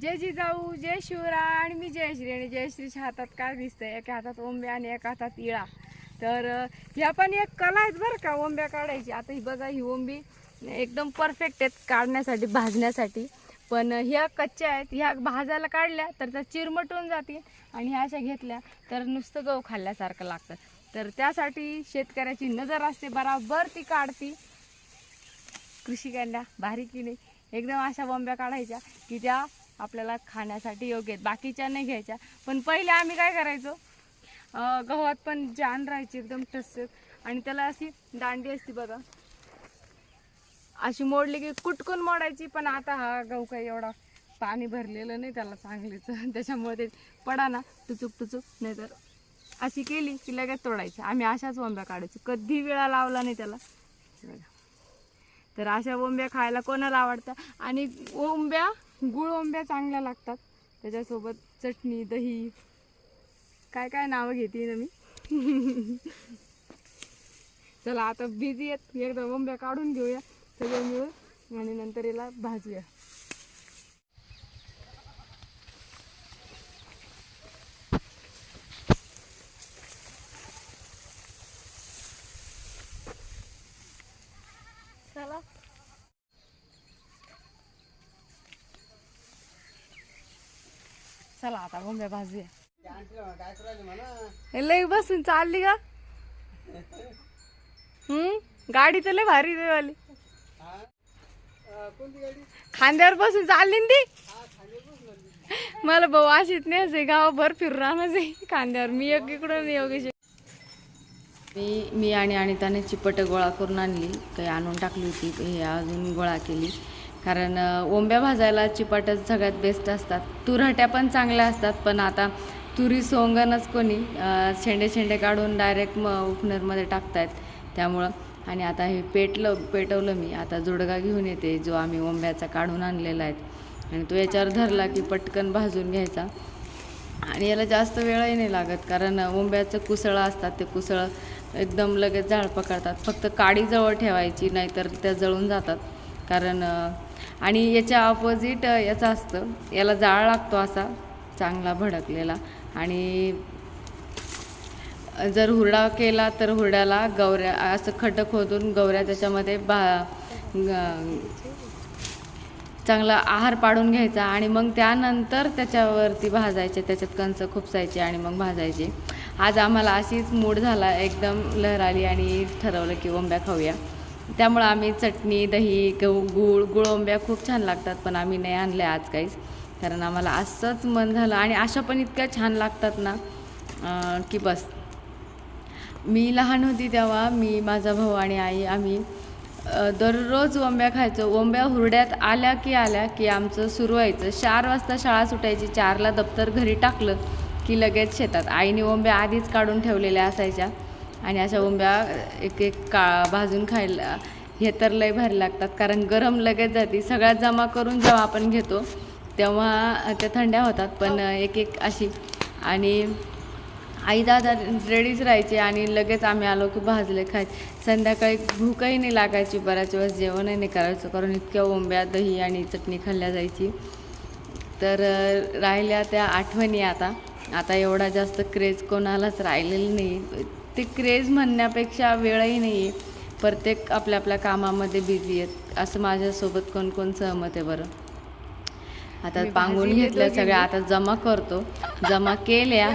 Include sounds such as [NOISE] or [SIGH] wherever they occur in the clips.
जय जिजाऊ जय शिवराय आणि मी जयश्री आणि जयश्रीच्या हातात काय दिसतंय? एका हातात ओंब्या आणि एका हातात इळा. तर ह्या पण एक कला आहेत बरं का ओंब्या काढायची. आता ही बघा ही ओंबी एकदम परफेक्ट आहेत काढण्यासाठी भाजण्यासाठी. पण ह्या कच्च्या आहेत. ह्या भाजायला काढल्या तर त्या चिरमटून जातील आणि ह्या अशा घेतल्या तर नुसतं गहू खाल्ल्यासारखं लागतं. तर त्यासाठी शेतकऱ्याची नजर असते बराबर ती काढती. कृषी कांड्या भारी की नाही? एकदम अशा बोंब्या काढायच्या की त्या आपल्याला खाण्यासाठी योग्य आहेत. बाकीच्या नाही घ्यायच्या. पण पहिले आम्ही काय करायचो? गव्हात पण जान राहायची एकदम ठसत आणि त्याला अशी दांडी असती बघा. अशी मोडली की कुटकून मोडायची पण आता हा गहू काही एवढा पाणी भरलेलं नाही त्याला चांगलीचं. [LAUGHS] त्याच्यामुळे ते पडा ना टुचूक टुचूक नाही तर अशी केली की लगेच तोडायची. आम्ही अशाच वंब्या काढायचो. कधी वेळा लावला नाही त्याला. तर अशा बोंब्या खायला कोणाला आवडतं आणि ओंब्या गुळ ओंब्या चांगल्या लागतात. त्याच्यासोबत चटणी दही काय काय नावं घेते ना मी? [LAUGHS] चला आता बिझी आहेत. एकदा ओंब्या काढून घेऊया. सगळं मिळून आणि नंतर याला भाजूया चला चला आता ओंब्या भाजूया हे लय बसून चालली का हम्म? गाडी तर लय भारी रे वाली. खांद्यावर बसून चालली ना ती? मला भाऊ अशीच नाही गावभर फिरून राहणार खांद्यावर मी एक इकडून योगेश मी मी आणि अनिताने चिपट गोळा करून आणली काही आणून टाकली होती हे अजून गोळा केली. कारण ओंब्या भाजायला चिपाटच सगळ्यात बेस्ट असतात. तुरहट्या पण चांगल्या असतात पण आता तुरी सोंगणच कोणी शेंडे शेंडे काढून डायरेक्ट म उपनरमध्ये टाकतायत. त्यामुळं आणि आता हे पेटलं पेटवलं मी. आता जोडगा घेऊन येते जो आम्ही ओंब्याचा काढून आणलेला आहे. आणि तो याच्यावर धरला की पटकन भाजून घ्यायचा. आणि याला जास्त वेळही नाही लागत कारण ओंब्याचं कुसळं असतात ते कुसळं एकदम लगेच जाळ पकडतात. फक्त काडी जवळ ठेवायची नाहीतर त्या जळून जातात. कारण आणि याच्या ऑपोजिट याचं असतं. याला जाळ लागतो असा चांगला भडकलेला. आणि जर हुरडा केला तर हुरड्याला गवऱ्या असं खड्डं खोदून गवऱ्या त्याच्यामध्ये बा चांगला आहार पाडून घ्यायचा. आणि मग त्यानंतर त्याच्यावरती भाजायचे. त्याच्यात कंस खुपसायचे आणि मग भाजायचे. आज आम्हाला अशीच मूड झाला. एकदम लहर आली आणि ठरवलं की ओंब्या खाऊया. त्यामुळं आम्ही चटणी दही गहू गूळ गुळ ओंब्या खूप छान लागतात पण आम्ही नाही आणले आज काहीच. कारण आम्हाला असंच मन झालं आणि अशा पण इतक्या छान लागतात ना की बस. मी लहान होती तेव्हा मी माझा भाऊ आणि आई आम्ही दररोज ओंब्या खायचो. ओंब्या हुरड्यात आल्या की आल्या की आमचं सुरू व्हायचं. चार वाजता शाळा सुटायची चारला दप्तर घरी टाकलं की लगेच शेतात. आईने ओंब्या आधीच काढून ठेवलेल्या असायच्या. आणि अशा उंब्या एक एक का भाजून खायला हे तर लय भारी लागतात. कारण गरम लगेच जाते. सगळ्यात जमा करून जेव्हा आपण घेतो तेव्हा त्या थंड्या होतात. पण एक एक अशी. आणि आई दादा रेडीच राहायचे आणि लगेच आम्ही आलो की भाजले खायचे. संध्याकाळी भूकही नाही लागायची. बऱ्याच वेळेस जेवणही नाही करायचं. कारण इतक्या ओंब्या दही आणि चटणी खाल्ल्या जायची. तर राहिल्या त्या आठवणी आता. आता एवढा जास्त क्रेज कोणालाच राहिलेली नाही. ते क्रेज म्हणण्यापेक्षा वेळही नाही आहे प्रत्येक आपल्या आपल्या कामामध्ये बिझी आहेत. असं माझ्यासोबत कोण कोण सहमत आहे बरं? आता पांगून दोघींनी. सगळ्या. आता जमा करतो. जमा केल्या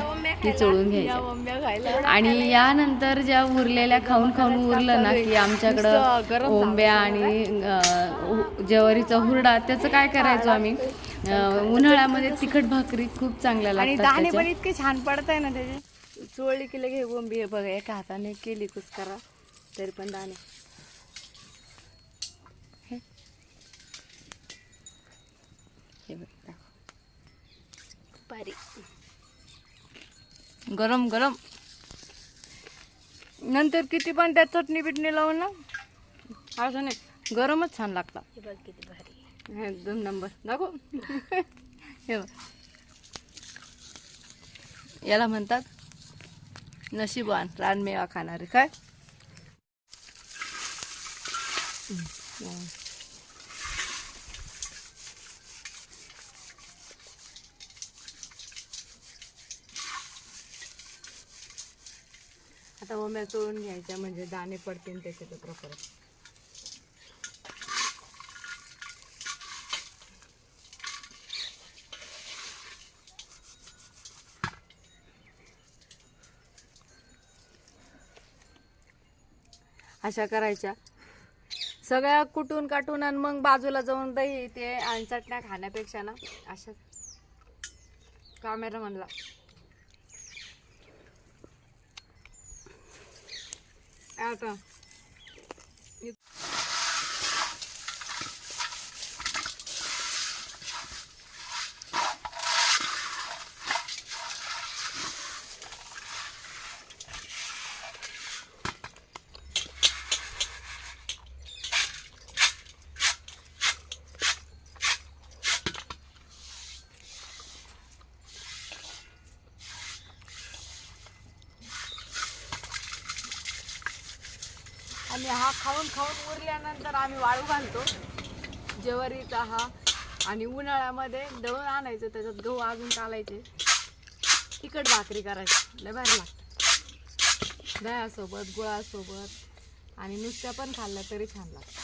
की चोळून घ्यायच्या. आणि यानंतर ज्या उरलेल्या खाऊन खाऊन उरलं ना की आमच्याकडं ओंब्या आणि ज्वारीचा हुरडा त्याचं काय करायचो आम्ही? उन्हाळ्यामध्ये तिखट भाकरी खूप चांगल्या लागतात इतके छान पडत आहे ना त्याचे. चोळली की लगे बोंबी आहे बघा एका हाताने केली कुस्करा तरी पण दाणे. हे. हे बघ, दाखव. भारी गरम गरम. नंतर किती पण त्यात चटणी बिटणी लावून ना असं नाही गरमच छान लागतात. किती भारी एकदम नंबर. दाखव. हे बघ. याला म्हणतात नशिबान रानमेवा खाणारे काय? आता मम्या चोळून घ्यायच्या म्हणजे दाणे पडतील त्याचे प्रकार अशा करायच्या. सगळ्या कुटून काटून आणि मग बाजूला जाऊन दही ते आणि चटण्या खाण्यापेक्षा ना अशा कॅमेरा म्हणला आता आणि हा खाऊन खाऊन उरल्यानंतर आम्ही वाळू घालतो. ज्वारीचा हा. आणि उन्हाळ्यामध्ये दळून आणायचं त्याच्यात गहू अजून टालायचे. तिखट भाकरी करायची. लय भारी लागतं. दह्यासोबत गुळासोबत आणि नुसत्या पण खाल्ल्या तरी छान लागतं.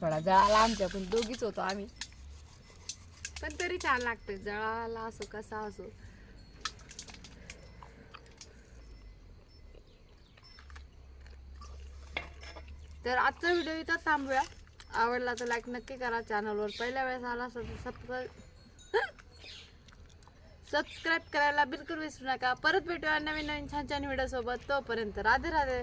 थोडा जळाला आमच्या पण दोघीच होतो आम्ही. पण तरी छान लागते. जळाला असो कसा असो. तर आजचा व्हिडिओ इथं थांबूया. आवडला तर लाईक नक्की करा चॅनलवर पहिल्या वेळेस आला असेल तर सबस्क्राईब सबस्क्राईब करायला बिलकुल विसरू नका. परत भेटूया नवीन नवीन छान छान व्हिडिओ सोबत. तोपर्यंत राधे राधे